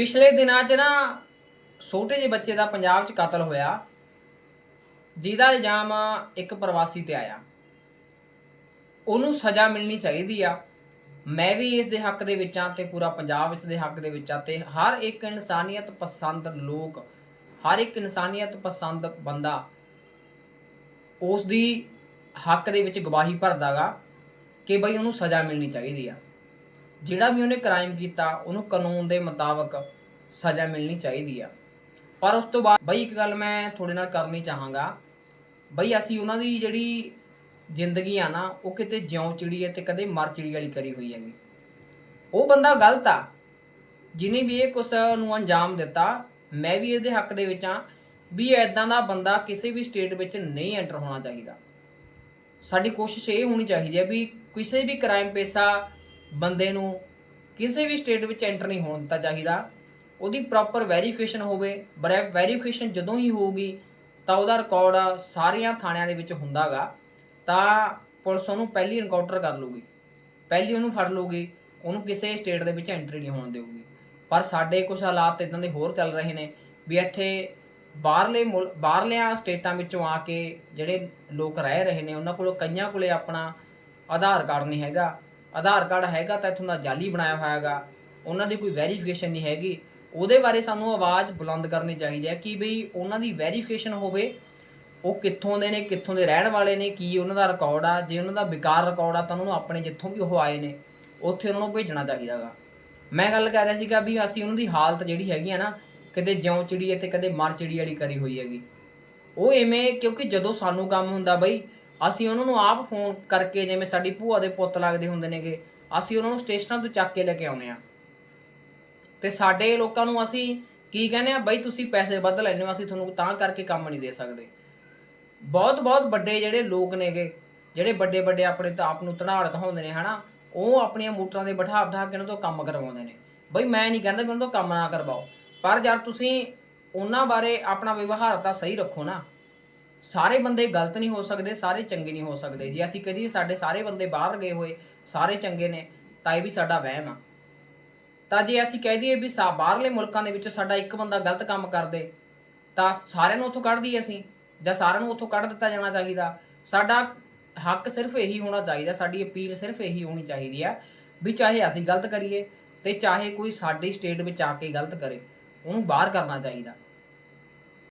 ਪਿਛਲੇ ਦਿਨਾਂ 'ਚ ਨਾ ਛੋਟੇ ਜਿਹੇ ਬੱਚੇ ਦਾ ਪੰਜਾਬ 'ਚ ਕਤਲ ਹੋਇਆ। ਜਿਹਦਾ ਇਲਜ਼ਾਮ ਇੱਕ ਪ੍ਰਵਾਸੀ ਤੇ ਆਇਆ। ਉਹਨੂੰ ਸਜ਼ਾ ਮਿਲਣੀ ਚਾਹੀਦੀ ਆ। ਮੈਂ ਵੀ ਇਸ ਦੇ ਹੱਕ ਦੇ ਵਿੱਚ ਆ ਤੇ ਪੂਰਾ ਪੰਜਾਬ ਇਸ ਦੇ ਹੱਕ ਦੇ ਵਿੱਚ ਆ ਤੇ ਹਰ ਇੱਕ ਇਨਸਾਨੀਅਤ ਪਸੰਦ ਲੋਕ, ਹਰ ਇੱਕ ਇਨਸਾਨੀਅਤ ਪਸੰਦ ਬੰਦਾ ਉਸ ਦੀ ਹੱਕ ਦੇ ਵਿੱਚ ਗਵਾਹੀ ਭਰਦਾਗਾ ਕਿ ਬਈ ਉਹਨੂੰ ਸਜ਼ਾ ਮਿਲਣੀ ਚਾਹੀਦੀ ਆ। ਜਿਹੜਾ ਵੀ ਉਹਨੇ ਕ੍ਰਾਈਮ ਕੀਤਾ, ਉਹਨੂੰ ਕਾਨੂੰਨ ਦੇ ਮੁਤਾਬਕ ਸਜ਼ਾ ਮਿਲਣੀ ਚਾਹੀਦੀ ਆ। ਪਰ ਉਸ ਤੋਂ ਬਾਅਦ ਬਈ ਇੱਕ ਗੱਲ ਮੈਂ ਤੁਹਾਡੇ ਨਾਲ ਕਰਨੀ ਚਾਹਾਂਗਾ। ਬਈ ਅਸੀਂ ਉਹਨਾਂ ਦੀ ਜਿਹੜੀ ਜ਼ਿੰਦਗੀ ਆ ਨਾ, ਉਹ ਕਿਤੇ ਜਿਉਂ ਚਿੜੀ ਹੈ ਤੇ ਕਦੇ ਮਰ ਚਿੜੀ ਵਾਲੀ ਕਰੀ ਹੋਈ ਹੈਗੀ। ਉਹ ਬੰਦਾ ਗਲਤ ਆ। ਜਿਹਨੇ ਵੀ ਇਹ ਕੁਛ ਨੂੰ ਅੰਜਾਮ ਦਿੱਤਾ, ਮੈਂ ਵੀ ਇਹਦੇ ਹੱਕ ਦੇ ਵਿੱਚ ਆ ਵੀ ਐਦਾਂ ਦਾ ਬੰਦਾ ਕਿਸੇ ਵੀ ਸਟੇਟ ਵਿੱਚ ਨਹੀਂ ਐਂਟਰ ਹੋਣਾ ਚਾਹੀਦਾ। ਸਾਡੀ ਕੋਸ਼ਿਸ਼ ਇਹ ਹੋਣੀ ਚਾਹੀਦੀ ਹੈ ਵੀ ਕਿਸੇ ਵੀ ਕ੍ਰਾਈਮ ਪੇਸ਼ਾ ਬੰਦੇ ਨੂੰ ਕਿਸੇ ਵੀ ਸਟੇਟ ਵਿੱਚ ਐਂਟਰ ਨਹੀਂ ਹੋਣ ਦਿੱਤਾ ਚਾਹੀਦਾ। ਉਹਦੀ ਪ੍ਰੋਪਰ ਵੈਰੀਫਿਕੇਸ਼ਨ ਹੋਵੇ ਵੈਰੀਫਿਕੇਸ਼ਨ ਜਦੋਂ ਹੀ ਹੋਊਗੀ, ਤਾਂ ਉਹਦਾ ਰਿਕਾਰਡ ਸਾਰੀਆਂ ਥਾਣਿਆਂ ਦੇ ਵਿੱਚ ਹੁੰਦਾਗਾ। ਤਾਂ ਪੁਲਿਸ ਉਹਨੂੰ ਪਹਿਲੀ ਇਨਕਾਊਂਟਰ ਕਰ ਲੂਗੀ ਪਹਿਲੀ ਉਹਨੂੰ ਫੜ ਲੂਗੀ ਉਹਨੂੰ ਕਿਸੇ ਸਟੇਟ ਦੇ ਵਿੱਚ ਐਂਟਰੀ ਨਹੀਂ ਹੋਣ ਦੇਊਗੀ। ਪਰ ਸਾਡੇ ਕੁਝ ਹਾਲਾਤ ਇਦਾਂ ਦੇ ਹੋਰ ਚੱਲ ਰਹੇ ਨੇ ਵੀ ਇੱਥੇ ਬਾਹਰਲੇ ਮੁਲ- ਬਾਹਰਲਿਆਂ ਸਟੇਟਾਂ ਵਿੱਚੋਂ ਆ ਕੇ ਜਿਹੜੇ ਲੋਕ ਰਹਿ ਰਹੇ ਨੇ, ਉਹਨਾਂ ਕੋਲ ਕਈਆਂ ਕੋਲੇ ਆਪਣਾ ਆਧਾਰ ਕਾਰਡ ਨਹੀਂ ਹੈਗਾ। ਆਧਾਰ ਕਾਰਡ ਹੈਗਾ ਤਾਂ ਇੱਥੋਂ ਦਾ ਜਾਲੀ ਬਣਾਇਆ ਹੋਇਆ ਹੈਗਾ ਉਹਨਾਂ ਦੀ ਕੋਈ ਵੈਰੀਫਿਕੇਸ਼ਨ ਨਹੀਂ ਹੈਗੀ। ਉਹਦੇ ਬਾਰੇ ਸਾਨੂੰ ਆਵਾਜ਼ ਬੁਲੰਦ ਕਰਨੀ ਚਾਹੀਦੀ ਹੈ ਕਿ ਬਈ ਉਹਨਾਂ ਦੀ ਵੈਰੀਫਿਕੇਸ਼ਨ ਹੋਵੇ, ਉਹ ਕਿੱਥੋਂ ਦੇ ਨੇ, ਕਿੱਥੋਂ ਦੇ ਰਹਿਣ ਵਾਲੇ ਨੇ, ਕੀ ਉਹਨਾਂ ਦਾ ਰਿਕਾਰਡ ਆ, ਜੇ ਉਹਨਾਂ ਦਾ ਬੇਕਾਰ ਰਿਕਾਰਡ ਆ ਤਾਂ ਉਹਨਾਂ ਨੂੰ ਆਪਣੇ ਜਿੱਥੋਂ ਵੀ ਉਹ ਆਏ ਨੇ, ਉੱਥੇ ਉਹਨਾਂ ਨੂੰ ਭੇਜਣਾ ਚਾਹੀਦਾ ਹੈਗਾ ਮੈਂ ਗੱਲ ਕਰ ਰਿਹਾ ਸੀਗਾ ਵੀ ਅਸੀਂ ਉਹਨਾਂ ਦੀ ਹਾਲਤ ਜਿਹੜੀ ਹੈਗੀ ਆ ਨਾ, ਕਦੇ ਜਿਉਂ ਚਿੜੀ ਤੇ ਕਦੇ ਮਰ ਚਿੜੀ ਵਾਲੀ ਕਰੀ ਹੋਈ ਹੈਗੀ। ਉਹ ਐਵੇਂ, ਕਿਉਂਕਿ ਜਦੋਂ ਸਾਨੂੰ ਕੰਮ ਹੁੰਦਾ ਬਈ ਅਸੀਂ ਉਹਨਾਂ ਨੂੰ ਆਪ ਫੋਨ ਕਰਕੇ ਜਿਵੇਂ ਸਾਡੀ ਭੂਆ ਦੇ ਪੁੱਤ ਲੱਗਦੇ ਹੁੰਦੇ ਨੇਗੇ, ਅਸੀਂ ਉਹਨਾਂ ਨੂੰ ਸਟੇਸ਼ਨਾਂ ਤੋਂ ਚੱਕ ਕੇ ਲੈ ਕੇ ਆਉਂਦੇ ਆ ਤੇ ਸਾਡੇ ਲੋਕਾਂ ਨੂੰ ਅਸੀਂ ਕੀ ਕਹਿੰਦੇ ਆ ਬਈ ਤੁਸੀਂ ਪੈਸੇ ਵੱਧ ਲੈਣੇ ਹੋ, ਅਸੀਂ ਤੁਹਾਨੂੰ ਤਾਂ ਕਰਕੇ ਕੰਮ ਨਹੀਂ ਦੇ ਸਕਦੇ। ਬਹੁਤ ਬਹੁਤ ਵੱਡੇ ਜਿਹੜੇ ਲੋਕ ਨੇਗੇ, ਜਿਹੜੇ ਵੱਡੇ ਵੱਡੇ ਆਪਣੇ ਤਾਂ ਆਪ ਨੂੰ ਧਨਾੜ ਦਿਖਾਉਂਦੇ ਨੇ, ਹਨਾ? ਉਹ ਆਪਣੀਆਂ ਮੋਟਰਾਂ ਦੇ ਬਿਠਾ ਬਿਠਾ ਕੇ ਉਹਨਾਂ ਤੋਂ ਕੰਮ ਕਰਵਾਉਂਦੇ ਨੇ। ਬਈ ਮੈਂ ਨਹੀਂ ਕਹਿੰਦਾ ਵੀ ਉਹਨਾਂ ਤੋਂ ਕੰਮ ਨਾ ਕਰਵਾਓ, ਪਰ ਯਾਰ ਤੁਸੀਂ ਉਹਨਾਂ ਬਾਰੇ ਆਪਣਾ ਵਿਵਹਾਰ ਤਾਂ ਸਹੀ ਰੱਖੋ ਨਾ ਸਾਰੇ ਬੰਦੇ ਗਲਤ ਨਹੀਂ ਹੋ ਸਕਦੇ, ਸਾਰੇ ਚੰਗੇ ਨਹੀਂ ਹੋ ਸਕਦੇ ਜੇ। ਅਸੀਂ ਕਹੀਏ ਸਾਡੇ ਸਾਰੇ ਬੰਦੇ ਬਾਹਰ ਗਏ ਹੋਏ, ਸਾਰੇ ਚੰਗੇ ਨੇ, ਤਾਂ ਇਹ ਵੀ ਸਾਡਾ ਵਹਿਮ ਆ। ਤਾਂ ਜੇ ਅਸੀਂ ਕਹਿ ਦਈਏ ਵੀ ਸਾ ਬਾਹਰਲੇ ਮੁਲਕਾਂ ਦੇ ਵਿੱਚ ਸਾਡਾ ਇੱਕ ਬੰਦਾ ਗਲਤ ਕੰਮ ਕਰਦੇ, ਤਾਂ ਸਾਰਿਆਂ ਨੂੰ ਉੱਥੋਂ ਕੱਢ ਦਈਏ ਅਸੀਂ, ਜਾਂ ਸਾਰਿਆਂ ਨੂੰ ਉੱਥੋਂ ਕੱਢ ਦਿੱਤਾ ਜਾਣਾ ਚਾਹੀਦਾ। ਸਾਡਾ ਹੱਕ ਸਿਰਫ ਇਹੀ ਹੋਣਾ ਚਾਹੀਦਾ, ਸਾਡੀ ਅਪੀਲ ਸਿਰਫ ਇਹੀ ਹੋਣੀ ਚਾਹੀਦੀ ਆ ਵੀ ਚਾਹੇ ਅਸੀਂ ਗਲਤ ਕਰੀਏ, ਤੇ ਚਾਹੇ ਕੋਈ ਸਾਡੀ ਸਟੇਟ ਵਿੱਚ ਆ ਕੇ ਗਲਤ ਕਰੇ, ਉਹਨੂੰ ਬਾਹਰ ਕਰਨਾ ਚਾਹੀਦਾ।